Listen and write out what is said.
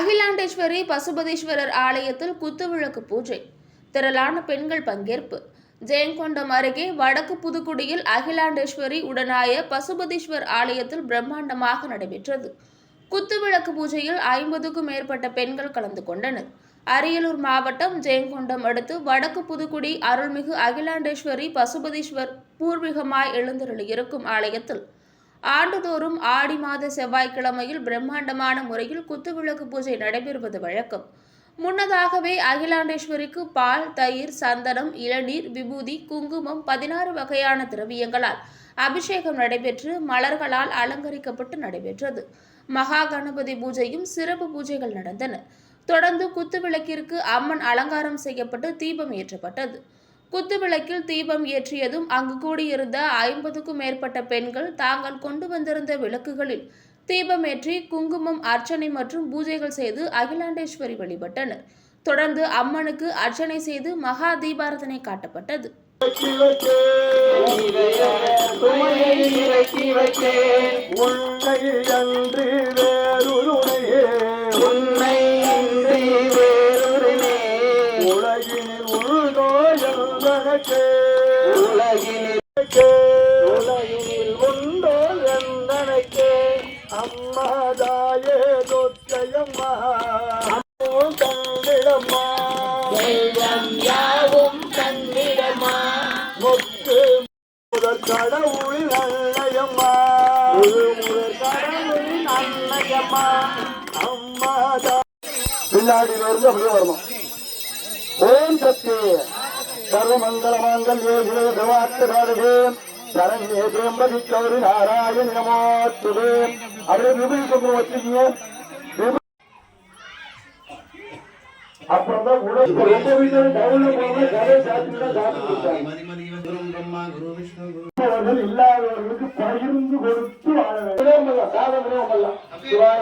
அகிலாண்டேஸ்வரி பசுபதீஸ்வரர் ஆலயத்தில் குத்துவிளக்கு பூஜை. திரளான பெண்கள் பங்கேற்பு. ஜெயங்கொண்டம் அருகே வடக்கு புதுக்குடியில் அகிலாண்டேஸ்வரி உடனாய பசுபதீஸ்வர் ஆலயத்தில் பிரம்மாண்டமாக நடைபெற்றது. குத்துவிளக்கு பூஜையில் ஐம்பதுக்கும் மேற்பட்ட பெண்கள் கலந்து கொண்டனர். அரியலூர் மாவட்டம் ஜெயங்கொண்டம் அடுத்து வடக்கு புதுக்குடி அருள்மிகு அகிலாண்டேஸ்வரி பசுபதீஸ்வர் பூர்வீகமாய் எழுந்தருளியிருக்கும் ஆலயத்தில் ஆண்டுதோறும் ஆடி மாத செவ்வாய்க்கிழமையில் பிரம்மாண்டமான முறையில் குத்துவிளக்கு பூஜை நடைபெறுவது வழக்கம். முன்னதாகவே அகிலாண்டேஸ்வரிக்கு பால் தயிர் சந்தனம் இளநீர் விபூதி குங்குமம் பதினாறு வகையான திரவியங்களால் அபிஷேகம் நடைபெற்று மலர்களால் அலங்கரிக்கப்பட்டு நடைபெற்றது. மகா கணபதி பூஜையும் சிறப்பு பூஜைகள் நடந்தன. தொடர்ந்து குத்துவிளக்கிற்கு அம்மன் அலங்காரம் செய்யப்பட்டு தீபம் ஏற்றப்பட்டது. குத்துவிளக்கில் தீபம் ஏற்றியதும் அங்கு கூடியிருந்த ஐம்பதுக்கும் மேற்பட்ட பெண்கள் தாங்கள் கொண்டு வந்திருந்த விளக்குகளில் தீபமேற்றி குங்குமம் அர்ச்சனை மற்றும் பூஜைகள் செய்து அகிலாண்டேஸ்வரி வழிபட்டனர். தொடர்ந்து அம்மனுக்கு அர்ச்சனை செய்து மகா தீபாரதனை காட்டப்பட்டது கிழக்கே சுமையை வேறுருனே உலகினில் உலகினில் உண்டோ எந்தனக்கே அம்மாதாயே தொத்தையம்மா. தந்திடம்மா தெய்வம் யாவும் தந்திடமா முத்து முதற் கடவுளின் அன்னையம்மா. கடவுளின் அம்மாதா பின்னாடி இருந்து அப்படியே வரணும். ஓம் சக்தி. சர்வமங்கல மாங்கல்யே சிவ சர்வார்த்த சாதகே சரண்யே திரம்பதி கௌரி நாராயண நமோத்துவே அப்படியே விபூதி குங்குமம் வச்சுக்கீங்க அப்புறம் தான் உடல் ரொம்ப வீட்டில் டவுன்ல போனா கதை சாப்பிட்டு இல்லாதவர்களுக்கு பகிர்ந்து கொடுத்து வாழ வேண்டும். சாதனை சிவாய